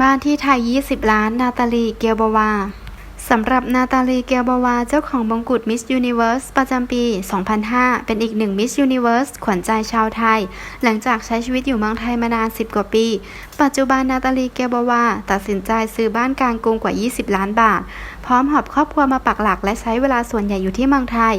บ้านที่ไทย 20 ล้าน นาตาลีเกียวบวา สำหรับนาตาลีเกียวบวา เจ้าของมงกุฎมิสยูนิเวิร์สประจำปี 2005 เป็นอีกหนึ่งมิสยูนิเวิร์สขวัญใจชาวไทย หลังจากใช้ชีวิตอยู่เมืองไทยมานาน 10 กว่าปี ปัจจุบันนาตาลีเกียวบวา ตัดสินใจซื้อบ้านกลางกรุงกว่า 20 ล้านบาท พร้อมหอบครอบครัวมาปักหลักและใช้เวลาส่วนใหญ่อยู่ที่เมืองไทย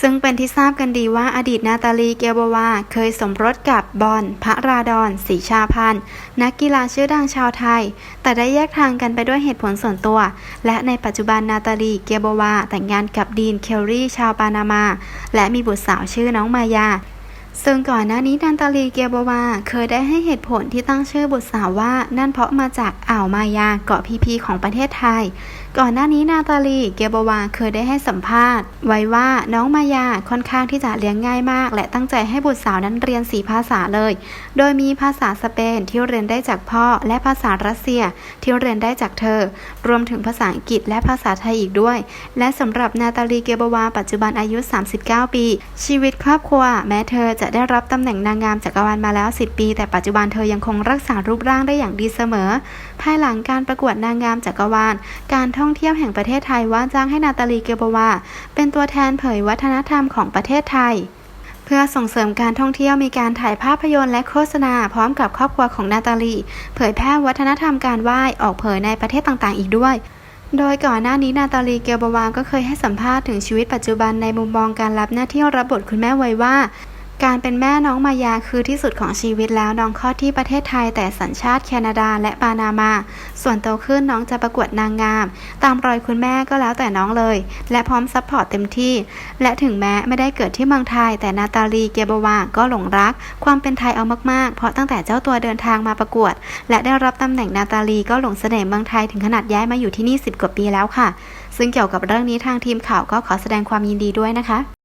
ซึ่งเป็นที่ทราบกันดีว่าอดีตนาตาลีเกียวบวา เคยสมรสกับบอลพระราดอนศรีชาพันธ์นักกีฬาชื่อดังชาวไทย แต่ได้แยกทางกันไปด้วยเหตุผลส่วนตัว และในปัจจุบันนาตาลีเกียวบวา แต่งงานกับดีนเคลรี่ชาวปานามา และมีบุตรสาวชื่อน้องมายา ซึ่งก่อนหน้านี้นาตาลีเกียบวา เคยได้ให้เหตุผลที่ตั้งชื่อบุตรสาวว่า นั่นเพราะมาจากอ่าวมายาเกาะพีพีของประเทศไทย ก่อนหน้านี้นาตาลีเกียบวาเคยได้ให้สัมภาษณ์ ไว้ว่าน้องมายาค่อนข้างที่จะเลี้ยงง่ายมาก และตั้งใจให้บุตรสาวนั้นเรียนสีภาษาเลย โดยมีภาษาสเปนที่เรียนได้จากพ่อ และภาษารัสเซียที่เรียนได้จากเธอ รวมถึงภาษาอังกฤษและภาษาไทยอีกด้วย และสำหรับนาตาลีเกียบวา ปัจจุบันอายุ 39 ปี ชีวิตครอบครัว แม้เธอจะได้รับตำแหน่งนางงามจักรวาลมาแล้ว 10 ปี แต่ปัจจุบันเธอยังคงรักษารูปร่างได้อย่างดีเสมอ ภายหลังการประกวดนางงามจักรวาล การท่องเที่ยวแห่งประเทศไทยว่าจ้างให้นาตาลีเกียบวาเป็นตัวแทนเผยวัฒนธรรมของประเทศไทยเพื่อส่งเสริมการท่องเที่ยวมีการถ่ายภาพยนตร์และโฆษณา พร้อมกับครอบครัวของนาตาลี เผยแพร่วัฒนธรรมการไหว้ออกเผยในประเทศต่างๆ อีกด้วย โดยก่อนหน้านี้นาตาลีเกียวบวาก็เคยให้สัมภาษณ์ถึงชีวิตปัจจุบันในมุมมองการรับหน้าที่รับบทคุณแม่ไว้ว่า การเป็นแม่น้องมายาคือที่สุดของชีวิตแล้วน้องคลอดที่ประเทศไทย แต่สัญชาติแคนาดาและปานามา ส่วนโตขึ้นน้องจะประกวดนางงาม ตามรอยคุณแม่ก็แล้วแต่น้องเลย และพร้อมซัพพอร์ตเต็มที่ และถึงแม้ไม่ได้เกิดที่เมืองไทย แต่นาตาลีเกียบวาก็หลงรัก ความเป็นไทยเอามากๆ เพราะตั้งแต่เจ้าตัวเดินทางมาประกวด และได้รับตำแหน่งนาตาลีก็หลงเสน่ห์เมืองไทยถึงขนาดย้ายมาอยู่ที่นี่10กว่าปีแล้วค่ะ ซึ่งเกี่ยวกับเรื่องนี้ทางทีมข่าวก็ขอแสดงความยินดีด้วยนะคะ